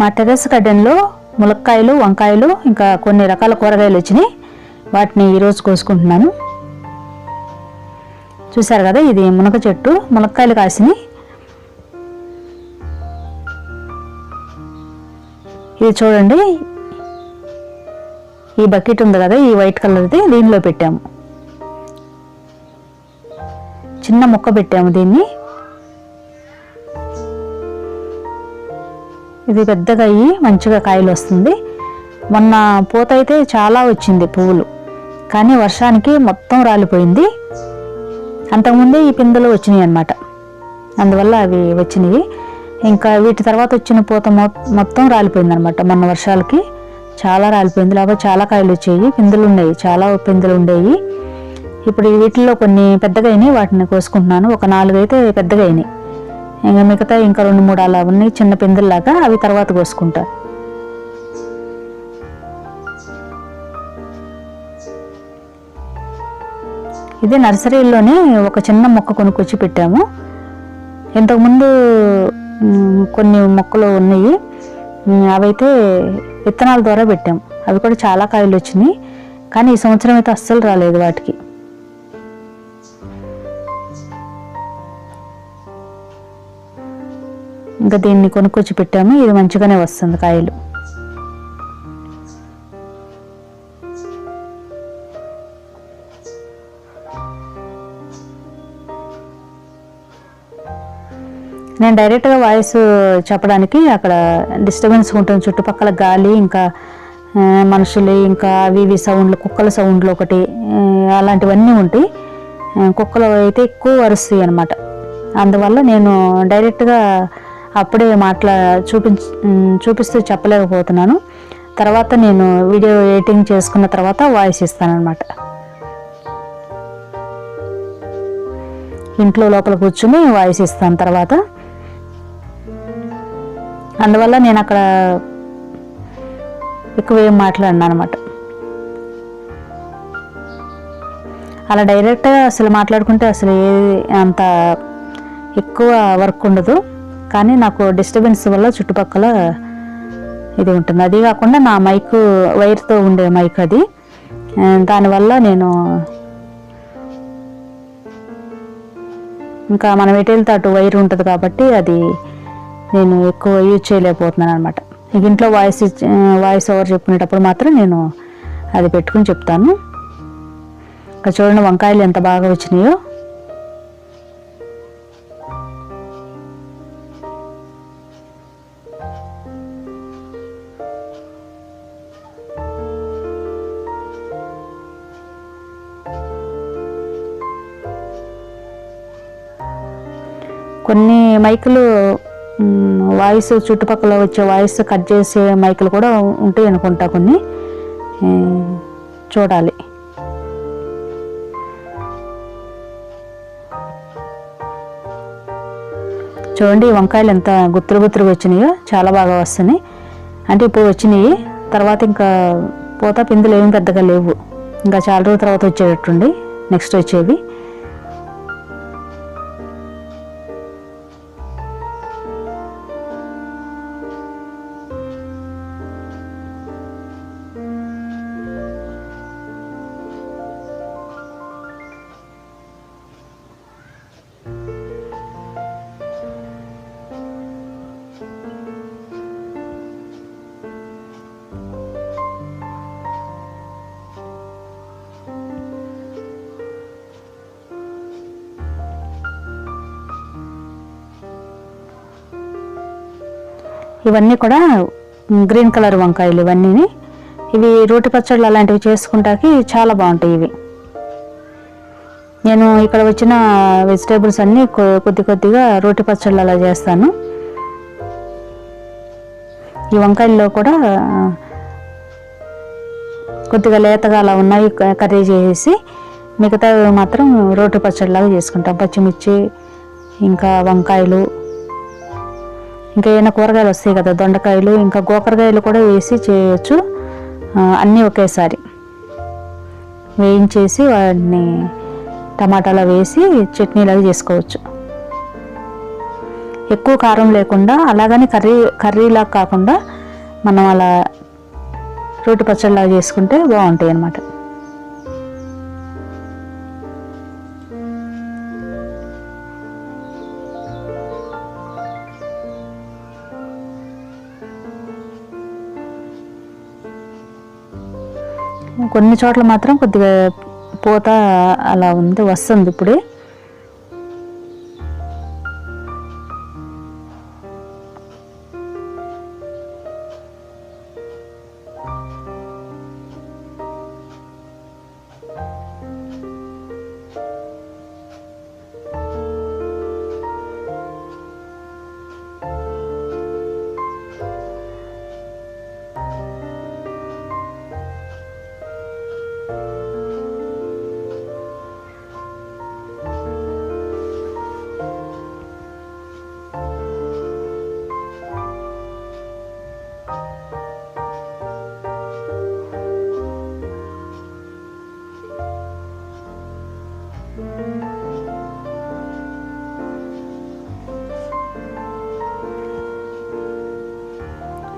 మా టెరెస్ గార్డెన్లో ములక్కాయలు వంకాయలు ఇంకా కొన్ని రకాల కూరగాయలు వచ్చినాయి. వాటిని ఈరోజు కోసుకుంటున్నాను. చూసారు కదా ఇది మునగ చెట్టు ములక్కాయలు కాసినాయి ఇది చూడండి. ఈ బకెట్ ఉంది కదా ఈ వైట్ కలర్ది దీనిలో పెట్టాము. చిన్న ముక్క పెట్టాము దీన్ని. ఇది పెద్దగా అయ్యి మంచిగా కాయలు వస్తుంది. మొన్న పూత అయితే చాలా వచ్చింది పువ్వులు. కానీ వర్షానికి మొత్తం రాలిపోయింది. అంతకుముందే ఈ పిందెలు వచ్చినాయి అన్నమాట. అందువల్ల అవి వచ్చినవి. ఇంకా వీటి తర్వాత వచ్చిన పూత మొత్తం రాలిపోయింది అనమాట మొన్న వర్షాలకి చాలా రాలిపోయింది. లేకపోతే చాలా కాయలు వచ్చాయి. పిందెలు ఉండేవి చాలా పిందెలు ఉండేవి. ఇప్పుడు వీటిల్లో కొన్ని పెద్దగా అయినాయి. వాటిని కోసుకుంటున్నాను. ఒక నాలుగు అయితే పెద్దగా అయినాయి. ఇంకా మిగతా ఇంకా రెండు మూడు అలా ఉన్నాయి చిన్న పిందెల్లాగా అవి తర్వాత కోసుకుంటారు ఇది నర్సరీలోనే ఒక చిన్న మొక్క కొనుక్కొచ్చి పెట్టాము. ఇంతకుముందు కొన్ని మొక్కలు ఉన్నాయి. అవైతే విత్తనాల ద్వారా పెట్టాము అవి కూడా చాలా కాయలు వచ్చినాయి. కానీ ఈ సంవత్సరం అయితే అస్సలు రాలేదు వాటికి. ఇంకా దీన్ని కొనుక్కొచ్చి పెట్టాము. ఇది మంచిగానే వస్తుంది కాయలు. నేను డైరెక్ట్గా వాయిస్ చెప్పడానికి అక్కడ డిస్టర్బెన్స్ ఉంటుంది. చుట్టుపక్కల గాలి ఇంకా మనుషులు ఇంకా అవి ఇవి సౌండ్లు కుక్కల సౌండ్లు ఒకటి అలాంటివన్నీ ఉంటాయి. కుక్కలు అయితే ఎక్కువ అరుస్తాయి అనమాట అందువల్ల నేను డైరెక్ట్గా అప్పుడే మాట్లా చూపించ చూపిస్తూ చెప్పలేకపోతున్నాను. తర్వాత నేను వీడియో ఎడిటింగ్ చేసుకున్న తర్వాత వాయిస్ ఇస్తానమాట ఇంట్లో లోపల కూర్చుని వాయిస్ ఇస్తాను తర్వాత. అందువల్ల నేను అక్కడ ఎక్కువ ఏం మాట్లాడినా అనమాట అలా డైరెక్ట్గా అసలు మాట్లాడుకుంటే అసలు ఏ అంత ఎక్కువ వర్క్ ఉండదు. కానీ నాకు డిస్టర్బెన్స్ వల్ల చుట్టుపక్కల ఇది ఉంటుంది. అది కాకుండా నా మైక్ వైర్తో ఉండే మైక్ అది. దానివల్ల నేను ఇంకా మనం ఎటు వెళ్తే అటు వైర్ ఉంటుంది కాబట్టి అది నేను ఎక్కువ యూజ్ చేయలేకపోతున్నాను అనమాట ఇక ఇంట్లో వాయిస్ వాయిస్ ఓవర్ చెప్పుకునేటప్పుడు మాత్రం నేను అది పెట్టుకుని చెప్తాను. ఇంకా చూడండి వంకాయలు ఎంత బాగా వచ్చినాయో. మైకులు వాయిస్ చుట్టుపక్కల వచ్చే వాయిస్ కట్ చేసే మైకులు కూడా ఉంటాయి అనుకుంటా కొన్ని. చూడాలి. చూడండి వంకాయలు ఎంత గుత్తులు గుత్తులుగా వచ్చినాయో చాలా బాగా వస్తున్నాయి. అంటే ఇప్పుడు వచ్చినాయి తర్వాత ఇంకా పూత పిందులు ఏమి పెద్దగా లేవు. ఇంకా చాలా రోజుల తర్వాత వచ్చేటట్టుండి నెక్స్ట్ వచ్చేవి. ఇవన్నీ కూడా గ్రీన్ కలర్ వంకాయలు ఇవన్నీ ఇవి రోటి పచ్చళ్ళు అలాంటివి చేసుకుంటాకి చాలా బాగుంటాయి ఇవి. నేను ఇక్కడ వచ్చిన వెజిటేబుల్స్ అన్నీ కొ- కొద్ది కొద్దిగా రోటి పచ్చళ్ళు అలా చేస్తాను. ఈ వంకాయల్లో కూడా కొద్దిగా లేతగా అలా ఉన్నాయి క- కర్రీ చేసేసి మిగతా మాత్రం రోటి పచ్చడిలాగా చేసుకుంటాం. పచ్చిమిర్చి ఇంకా వంకాయలు ఇంకా ఏమైనా కూరగాయలు వస్తాయి కదా దొండకాయలు ఇంకా గోకరకాయలు కూడా వేసి చేయొచ్చు. అన్నీ ఒకేసారి. వేయించేసి వాటిని టమాటాలో వేసి చట్నీలాగా చేసుకోవచ్చు. ఎక్కువ కారం లేకుండా అలాగని కర్రీ కర్రీలా కాకుండా మనం అలా రోటి పచ్చడిలాగా చేసుకుంటే బాగుంటాయి అన్నమాట కొన్ని చోట్ల మాత్రం కొద్దిగా పూత అలా ఉంది వస్తుంది ఇప్పుడే.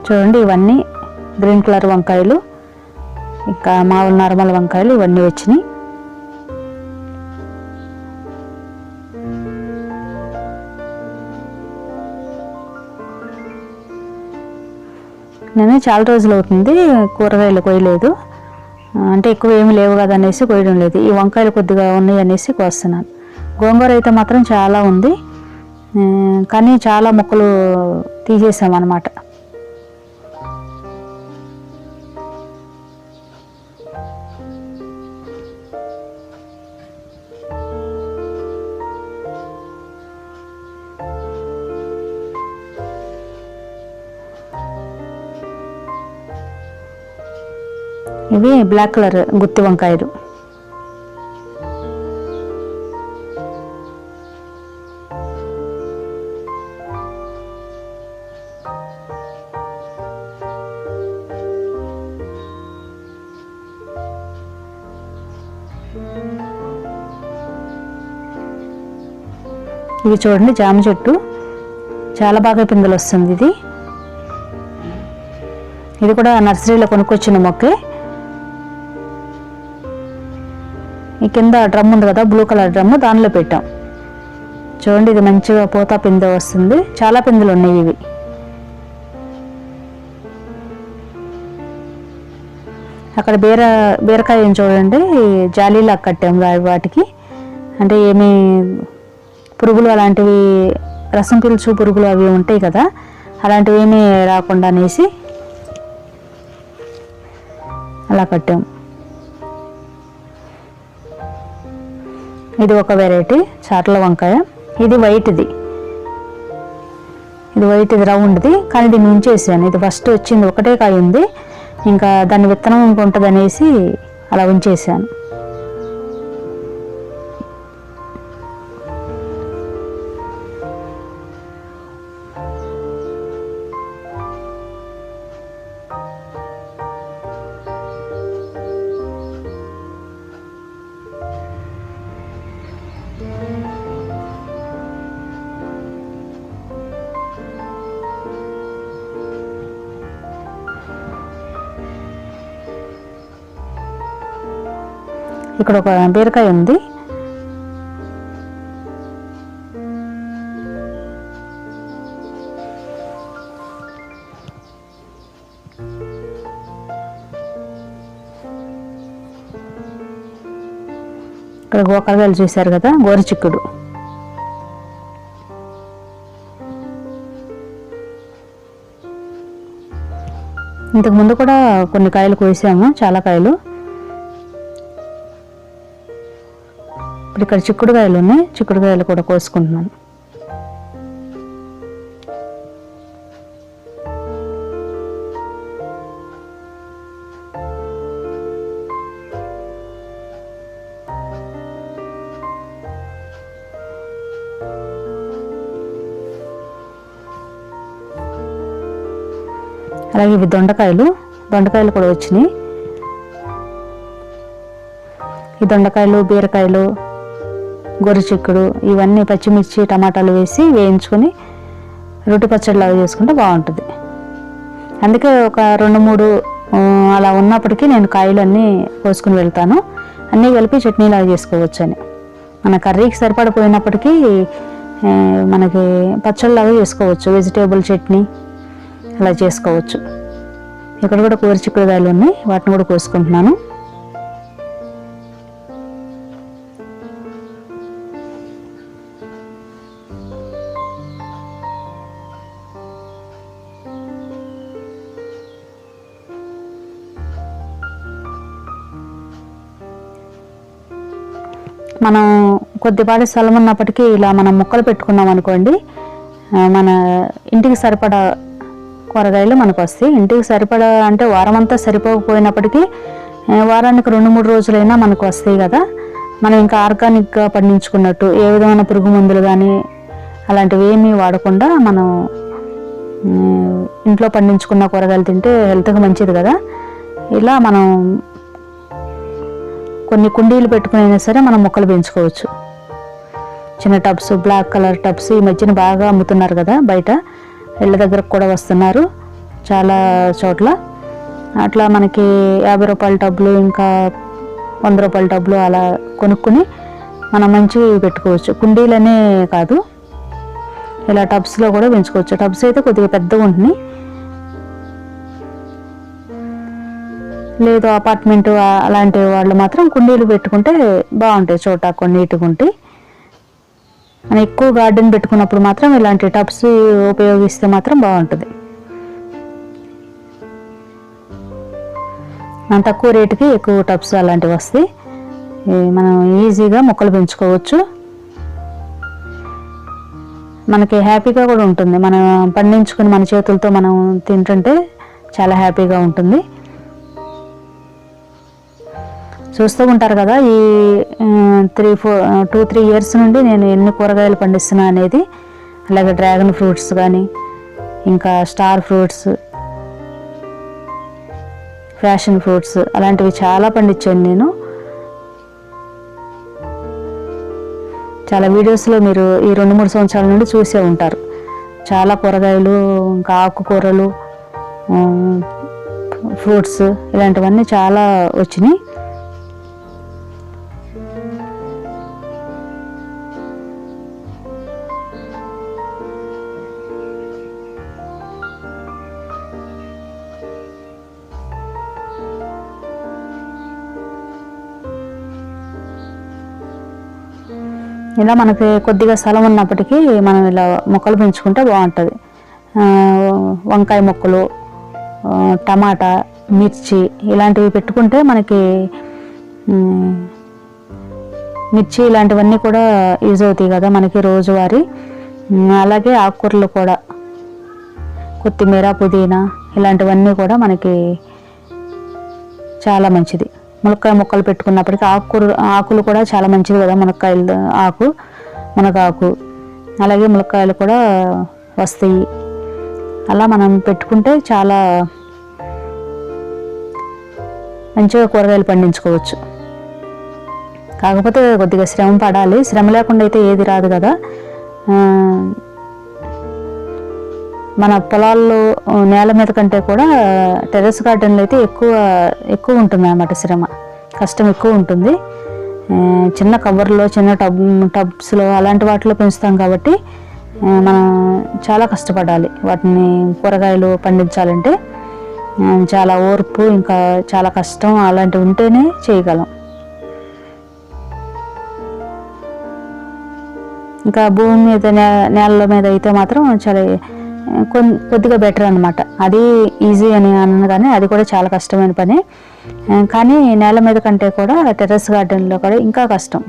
చూడండి ఇవన్నీ గ్రీన్ కలర్ వంకాయలు. ఇంకా మామూలు నార్మల్ వంకాయలు ఇవన్నీ వచ్చినాయి. నేను చాలా రోజులు అవుతుంది కూరగాయలు కొయ్యలేదు. అంటే ఎక్కువ ఏమి లేవు కదా అనేసి కొయ్యడం లేదు. ఈ వంకాయలు కొద్దిగా ఉన్నాయి అనేసి కోస్తున్నాను. గోంగూర అయితే మాత్రం చాలా ఉంది. కానీ చాలా మొక్కలు తీసేసామన్నమాట. ఇవి బ్లాక్ కలర్ గుత్తి వంకాయలు. ఇది చూడండి జామ చెట్టు. చాలా బాగా పిందెలు వస్తుంది ఇది. ఇది కూడా నర్సరీలో కొనుక్కొచ్చిన మొక్కే. కింద డ్రమ్ ఉంది కదా బ్లూ కలర్ డ్రమ్ దానిలో పెట్టాం. చూడండి ఇది మంచిగా పూత పిందె వస్తుంది. చాలా పిందెలు ఉన్నాయి ఇవి. అక్కడ బీర బీరకాయ చూడండి జాలీలా కట్టాం వాటికి. అంటే ఏమి పురుగులు అలాంటివి రసం పిలుచు పురుగులు అవి ఉంటాయి కదా అలాంటివి ఏమీ రాకుండా అనేసి అలా కట్టాం. ఇది ఒక వెరైటీ చాట్ల వంకాయ. ఇది వైట్ది ఇది వైట్ ఇది రౌండ్ది కానీ దీన్ని ఉంచేసాను ఇది ఫస్ట్ వచ్చింది ఒకటే కాయ ఉంది. ఇంకా దాని విత్తనం ఇంకొంటుంది అనేసి అలా ఉంచేసాను ఇక్కడ ఒక బీరకాయ ఉంది. ఇక్కడ గోకరగాయలు చూశారు కదా గోరుచిక్కుడు ఇంతకు ముందు కూడా కొన్ని కాయలు కోసాము చాలా కాయలు. ఇప్పుడు ఇక్కడ చిక్కుడుకాయలు ఉన్నాయి చిక్కుడుకాయలు కూడా కోసుకుంటున్నాను అలాగే ఇవి దొండకాయలు. దొండకాయలు కూడా వచ్చినాయి. ఈ దొండకాయలు బీరకాయలు గొర్రె చిక్కుడు ఇవన్నీ పచ్చిమిర్చి టమాటాలు వేసి వేయించుకొని రొట్టె పచ్చడిలాగా చేసుకుంటే బాగుంటుంది. అందుకే ఒక రెండు మూడు అలా ఉన్నప్పటికీ నేను కాయలు అన్నీ కోసుకుని వెళ్తాను. అన్నీ కలిపి చట్నీలాగా చేసుకోవచ్చు అని మన కర్రీకి సరిపడిపోయినప్పటికీ మనకి పచ్చళ్ళలాగా చేసుకోవచ్చు. వెజిటేబుల్ చట్నీ అలా చేసుకోవచ్చు. ఇక్కడ కూడా కూర చిక్కుడుగాయలు ఉన్నాయి వాటిని కూడా కోసుకుంటున్నాను. మనం కొద్దిపాటి స్థలం ఉన్నప్పటికీ ఇలా మనం ముక్కలు పెట్టుకున్నాం అనుకోండి మన ఇంటికి సరిపడా కూరగాయలు మనకు వస్తాయి. ఇంటికి సరిపడా అంటే వారం అంతా సరిపోకపోయినప్పటికీ వారానికి రెండు మూడు రోజులైనా మనకు వస్తాయి కదా. మనం ఇంకా ఆర్గానిక్గా పండించుకున్నట్టు ఏ విధమైన పురుగు మందులు కానీ అలాంటివి ఏమీ వాడకుండా మనం ఇంట్లో పండించుకున్న కూరగాయలు తింటే హెల్త్కి మంచిది కదా. ఇలా మనం కొన్ని కుండీలు పెట్టుకునైనా సరే మనం మొక్కలు పెంచుకోవచ్చు. చిన్న టబ్స్ బ్లాక్ కలర్ టబ్స్ ఈ మధ్యన బాగా అమ్ముతున్నారు కదా బయట. ఇళ్ళ దగ్గరకు కూడా వస్తున్నారు చాలా చోట్ల. అట్లా మనకి యాభై రూపాయల టబ్లు ఇంకా వంద రూపాయల టబ్లు అలా కొనుక్కుని మనం మంచివి పెట్టుకోవచ్చు. కుండీలనే కాదు. ఇలా టబ్స్లో కూడా పెంచుకోవచ్చు. టబ్స్ అయితే కొద్దిగా పెద్దగా ఉంటున్నాయి. లేదు అపార్ట్మెంట్ అలాంటి వాళ్ళు మాత్రం కుండీలు పెట్టుకుంటే బాగుంటాయి చోట నీట్గా ఉంటాయి మనం ఎక్కువ గార్డెన్ పెట్టుకున్నప్పుడు మాత్రం ఇలాంటి టబ్స్ ఉపయోగిస్తే మాత్రం బాగుంటుంది. మన తక్కువ రేటుకి ఎక్కువ టబ్స్ అలాంటివి వస్తాయి. మనం ఈజీగా మొక్కలు పెంచుకోవచ్చు. మనకి హ్యాపీగా కూడా ఉంటుంది. మనం పండించుకుని మన చేతులతో మనం తింటుంటే చాలా హ్యాపీగా ఉంటుంది. చూస్తూ ఉంటారు కదా ఈ three four two three years నుండి నేను ఎన్ని కూరగాయలు పండిస్తున్నా అనేది అలాగే డ్రాగన్ ఫ్రూట్స్ కానీ ఇంకా స్టార్ ఫ్రూట్స్ ఫ్యాషన్ ఫ్రూట్స్ అలాంటివి చాలా పండించాను నేను. చాలా వీడియోస్లో మీరు ఈ రెండు మూడు సంవత్సరాల నుండి చూసే ఉంటారు. చాలా కూరగాయలు ఇంకా ఆకుకూరలు ఫ్రూట్స్ ఇలాంటివన్నీ చాలా వచ్చినాయి. ఇలా మనకి కొద్దిగా స్థలం ఉన్నప్పటికీ మనం ఇలా మొక్కలు పెంచుకుంటే బాగుంటుంది. వంకాయ మొక్కలు టమాటా మిర్చి ఇలాంటివి పెట్టుకుంటే మనకి మిర్చి ఇలాంటివన్నీ కూడా యూజ్ అవుతాయి కదా మనకి రోజువారీ. అలాగే ఆకుకూరలు కూడా కొత్తిమీర పుదీనా ఇలాంటివన్నీ కూడా మనకి చాలా మంచిది. మునక్కాయ ముక్కలు పెట్టుకున్నప్పటికీ ఆకుకూర ఆకులు కూడా చాలా మంచిది కదా మునక్కాయలు ఆకు మునగాకు. అలాగే మునక్కాయలు కూడా వస్తాయి. అలా మనం పెట్టుకుంటే చాలా మంచిగా కూరగాయలు పండించుకోవచ్చు. కాకపోతే కొద్దిగా శ్రమ పడాలి. శ్రమ లేకుండా అయితే ఏది రాదు కదా. మన పొలాల్లో నేల మీద కంటే కూడా టెర్రస్ గార్డెన్లో అయితే ఎక్కువ ఎక్కువ ఉంటుంది అన్నమాట శ్రమ కష్టం ఎక్కువ ఉంటుంది. చిన్న కవర్లో చిన్న టబ్ టబ్స్లో అలాంటి వాటిలో పెంచుతాం కాబట్టి మనం చాలా కష్టపడాలి. వాటిని కూరగాయలు పండించాలంటే చాలా ఓర్పు ఇంకా చాలా కష్టం అలాంటివి ఉంటేనే చేయగలం. ఇంకా భూమి మీద నే నేల మీద అయితే మాత్రం చాలా కొద్దిగా బెటర్ అనమాట అది ఈజీ అని అన్నాను కానీ అది కూడా చాలా కష్టమైన పని. కానీ నేల మీద కంటే కూడా టెర్రస్ గార్డెన్లో కూడా ఇంకా కష్టం.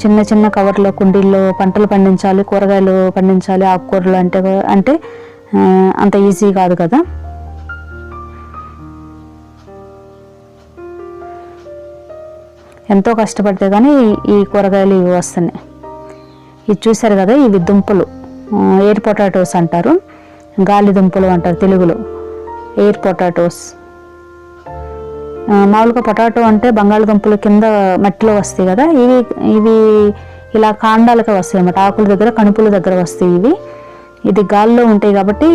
చిన్న చిన్న కవర్లో కుండీల్లో పంటలు పండించాలి కూరగాయలు పండించాలి ఆకుకూరలు అంటే అంటే అంత ఈజీ కాదు కదా. ఎంతో కష్టపడితే కానీ ఈ కూరగాయలు ఇవి వస్తున్నాయి ఇది చూశారు కదా ఇవి దుంపలు. ఎయిర్ పొటాటోస్ అంటారు. గాలి దుంపలు అంటారు తెలుగులో. Air potatoes. మామూలుగా పొటాటో అంటే బంగాళదుంపలు కింద మట్టిలో వస్తాయి కదా ఇవి ఇవి ఇలా కాండాలకు వస్తాయి అన్నమాట. ఆకుల దగ్గర కణుపుల దగ్గర వస్తాయి ఇవి. ఇది గాల్లో ఉంటాయి కాబట్టి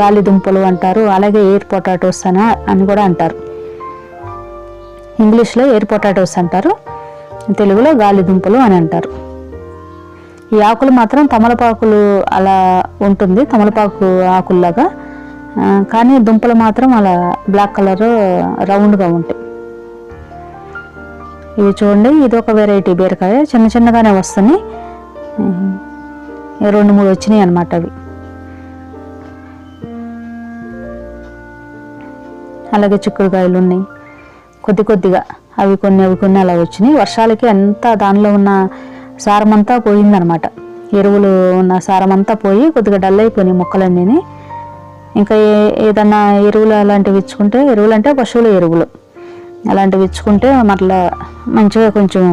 గాలి దుంపలు అంటారు అలాగే ఎయిర్ పొటాటోస్ అని అని కూడా అంటారు. ఇంగ్లీష్లో ఎయిర్ పొటాటోస్ అంటారు తెలుగులో గాలి దుంపలు అని అంటారు. ఈ ఆకులు మాత్రం తమలపాకులు అలా ఉంటుంది తమలపాకు ఆకుల్లాగా. కానీ దుంపలు మాత్రం అలా బ్లాక్ కలర్ రౌండ్గా ఉంటాయి. ఇవి చూడండి ఇది ఒక వెరైటీ బీరకాయ చిన్న చిన్నగానే వస్తున్నాయి. రెండు మూడు వచ్చినాయి అనమాట అవి. అలాగే చిక్కుడుకాయలు ఉన్నాయి. కొద్ది కొద్దిగా అవి కొన్ని అవి కొన్ని అలా వచ్చినాయి. వర్షాలకి ఎంత దానిలో ఉన్న సారమంతా పోయిందనమాట. ఎరువులు ఉన్న సారమంతా పోయి కొద్దిగా డల్ అయిపోయినాయి మొక్కలన్నీ ఇంకా ఏ ఏదన్నా ఎరువులు అలాంటివి ఇచ్చుకుంటే ఎరువులు అంటే పశువుల ఎరువులు. అలాంటివి ఇచ్చుకుంటే మరలా మంచిగా కొంచెం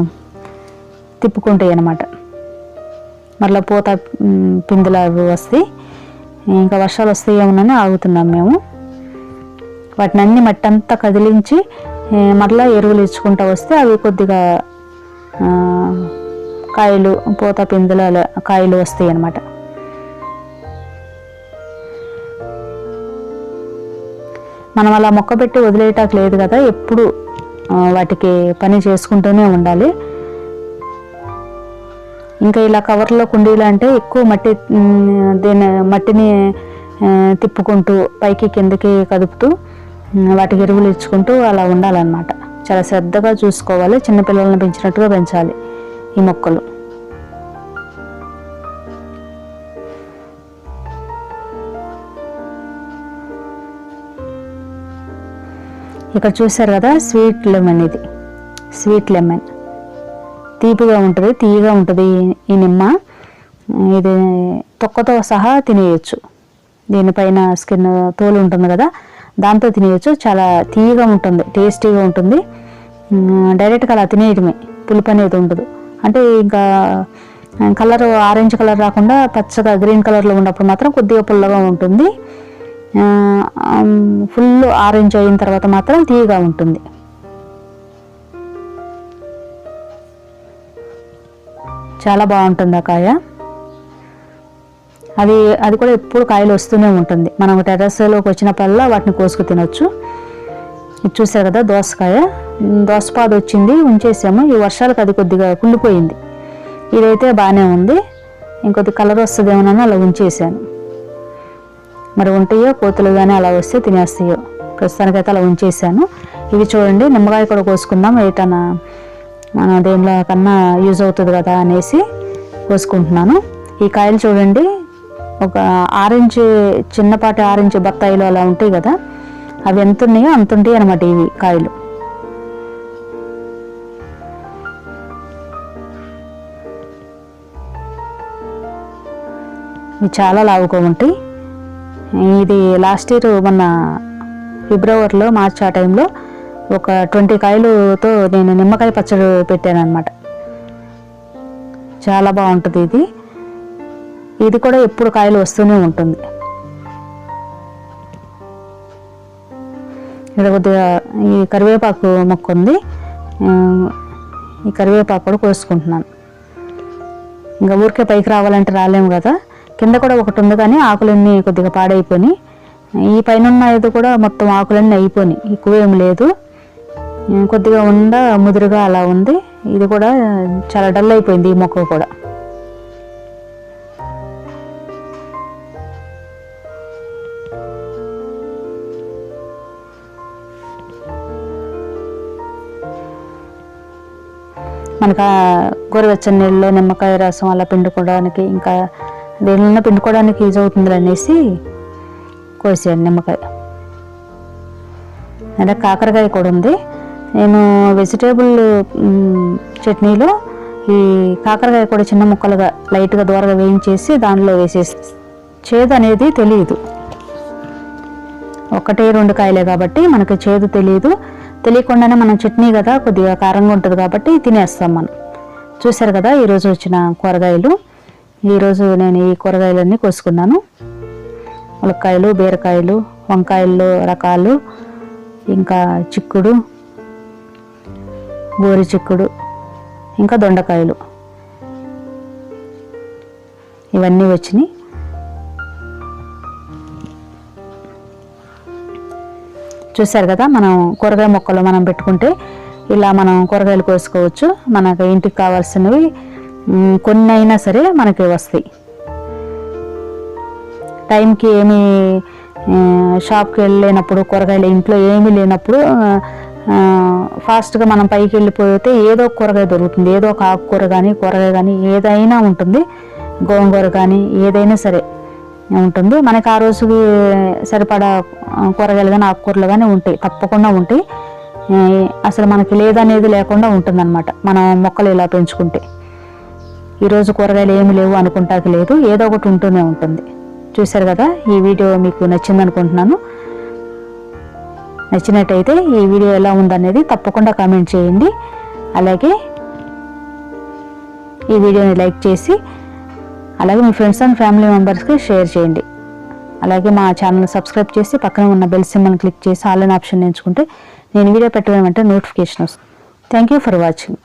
తిప్పుకుంటాయి అన్నమాట. మరలా పూత మ్, పిందులు అవి వస్తాయి ఇంకా వర్షాలు వస్తాయేమోనని ఆగుతున్నాం మేము. వాటిని అన్ని మట్టి అంతా కదిలించి మరలా ఎరువులు ఇచ్చుకుంటూ వస్తే అవి కొద్దిగా కాయలు పూత పిందుల అలా కాయలు వస్తాయి అన్నమాట మనం అలా మొక్క పెట్టి వదిలేయటానికి లేదు కదా ఎప్పుడు వాటికి పని చేసుకుంటూనే ఉండాలి. ఇంకా ఇలా కవర్లో కుండీలు అంటే ఎక్కువ మట్టి దీని మట్టిని తిప్పుకుంటూ పైకి కిందకి కదుపుతూ వాటికి ఎరువులు ఇచ్చుకుంటూ అలా ఉండాలన్నమాట. చాలా శ్రద్ధగా చూసుకోవాలి చిన్నపిల్లల్ని పెంచినట్టుగా పెంచాలి. ఈ మొక్కలు. ఇక్కడ చూసారు కదా స్వీట్ లెమన్ ఇది. స్వీట్ లెమన్ తీపిగా ఉంటుంది తీయగా ఉంటుంది ఈ- ఈ నిమ్మ. ఇది తొక్కతో సహా తినేయచ్చు. దీనిపైన స్కిన్ తోలు ఉంటుంది కదా దాంతో తినేయచ్చు. చాలా తీయగా ఉంటుంది టేస్టీగా ఉంటుంది. డైరెక్ట్గా అలా తినేయటమే. పులుపు అనేది ఉండదు. అంటే ఇంకా కలర్ ఆరెంజ్ కలర్ రాకుండా పచ్చగా గ్రీన్ కలర్లో ఉన్నప్పుడు మాత్రం కొద్దిగా పుల్లగా ఉంటుంది. ఫుల్ ఆరెంజ్ అయిన తర్వాత మాత్రం తీయగా ఉంటుంది. చాలా బాగుంటుంది ఆ కాయ. అది అది కూడా ఎప్పుడు కాయలు వస్తూనే ఉంటుంది. మనం టెర్రస్లోకి వచ్చినప్పుడల్లా వాటిని కోసుకు తినొచ్చు. ఇది చూసారు కదా దోసకాయ? దోసపాదు వచ్చింది ఉంచేసాము. ఈ వర్షాలకు అది కొద్దిగా కుళ్ళిపోయింది. ఇదైతే బాగానే ఉంది. ఇంకొద్ది కలర్ వస్తుందేమోనని అలా ఉంచేసాను. మరి ఉంటాయో కోతులు కానీ అలా వస్తే తినేస్తాయో? ప్రస్తుతానికైతే అలా ఉంచేసాను. ఇవి చూడండి నిమ్మకాయ కూడా కోసుకుందాం. ఏటన్నా మన దేనిలో కన్నా యూజ్ అవుతుంది కదా అనేసి కోసుకుంటున్నాను. ఈ కాయలు చూడండి ఒక ఆరెంజ్ చిన్నపాటి ఆరెంజ్ బత్తాయిలు అలా ఉంటాయి కదా? అవి ఎంత ఉన్నాయో అంత ఉంటాయి అనమాట ఇవి కాయలు. ఇవి చాలా లావుగా ఉంటాయి. ఇది లాస్ట్ ఇయర్ మొన్న ఫిబ్రవరిలో మార్చ్ ఆ టైంలో ఒక ట్వంటీ కాయలుతో నేను నిమ్మకాయ పచ్చడి పెట్టాను అనమాట చాలా బాగుంటుంది ఇది. ఇది కూడా ఎప్పుడు కాయలు వస్తూనే ఉంటుంది. ఇక్కడ కొద్దిగా ఈ కరివేపాకు మొక్క ఉంది ఈ కరివేపాకు కూడా కోసుకుంటున్నాను. ఇంకా ఊరికే పైకి రావాలంటే రాలేము కదా. కింద కూడా ఒకటి ఉంది కానీ ఆకులన్నీ కొద్దిగా పాడైపోయినాయి. ఈ పైన ఉన్న ఇది కూడా మొత్తం ఆకులన్నీ అయిపోయినాయి. ఎక్కువ ఏం లేదు. కొద్దిగా ఉండ ముదురుగా అలా ఉంది. ఇది కూడా చాలా డల్ అయిపోయింది ఈ మొక్క కూడా. మనకు గోరువెచ్చని నీళ్ళలో నిమ్మకాయ రసం అలా పిండుకోవడానికి ఇంకా దేనిలో పిండుకోవడానికి యూజ్ అవుతుంది అనేసి కోసాను నిమ్మకాయ. అంటే కాకరకాయ కూడా ఉంది. నేను వెజిటేబుల్ చట్నీలో ఈ కాకరకాయ కూడా చిన్న ముక్కలుగా లైట్గా దూరగా వేయించేసి దానిలో వేసేసి చేదు అనేది తెలియదు. ఒకటే రెండు కాయలే కాబట్టి మనకి చేదు తెలియదు. తెలియకుండానే మనం చట్నీ కదా కొద్దిగా కారంగా ఉంటుంది కాబట్టి తినేస్తాం మనం. చూశారు కదా ఈరోజు వచ్చిన కూరగాయలు. ఈరోజు నేను ఈ కూరగాయలన్నీ కోసుకున్నాను. ములక్కాయలు బీరకాయలు వంకాయల్లో రకాలు ఇంకా చిక్కుడు గోరి చిక్కుడు ఇంకా దొండకాయలు. ఇవన్నీ వచ్చినాయి. చూశారు కదా మనం కూరగాయ మొక్కలు మనం పెట్టుకుంటే ఇలా మనం కూరగాయలు కోసుకోవచ్చు. మనకు ఇంటికి కావాల్సినవి కొన్ని అయినా సరే మనకి వస్తాయి. టైంకి ఏమి షాప్కి వెళ్ళలేనప్పుడు కూరగాయలు ఇంట్లో ఏమీ లేనప్పుడు ఫాస్ట్గా మనం పైకి వెళ్ళిపోతే ఏదో కూరగాయ దొరుకుతుంది. ఏదో ఒక ఆకుకూర కానీ కూరగాయ కానీ ఏదైనా ఉంటుంది. గోంగూర కానీ ఏదైనా సరే. ఉంటుంది. మనకి ఆ రోజుకి సరిపడా కూరగాయలు కానీ ఆకుకూరలు కానీ ఉంటాయి. తప్పకుండా ఉంటాయి. అసలు మనకి లేదనేది లేకుండా ఉంటుందన్నమాట. మనం మొక్కలు ఇలా పెంచుకుంటే. ఈరోజు కూరగాయలు ఏమి లేవు అనుకుంటాకి లేదు. ఏదో ఒకటి ఉంటూనే ఉంటుంది. చూశారు కదా ఈ వీడియో మీకు నచ్చింది అనుకుంటున్నాను నచ్చినట్టయితే ఈ వీడియో ఎలా ఉందనేది తప్పకుండా కామెంట్ చేయండి. అలాగే ఈ వీడియోని లైక్ చేసి అలాగే మీ ఫ్రెండ్స్ అండ్ ఫ్యామిలీ మెంబర్స్కి షేర్ చేయండి. అలాగే మా ఛానల్ సబ్స్క్రైబ్ చేసి పక్కన ఉన్న బెల్ సింబల్ క్లిక్ చేసి ఆన్లైన్ ఆప్షన్ ఎంచుకుంటే నేను వీడియో పెట్టడం వెంటనే నోటిఫికేషన్ వస్తుంది. Thank you for watching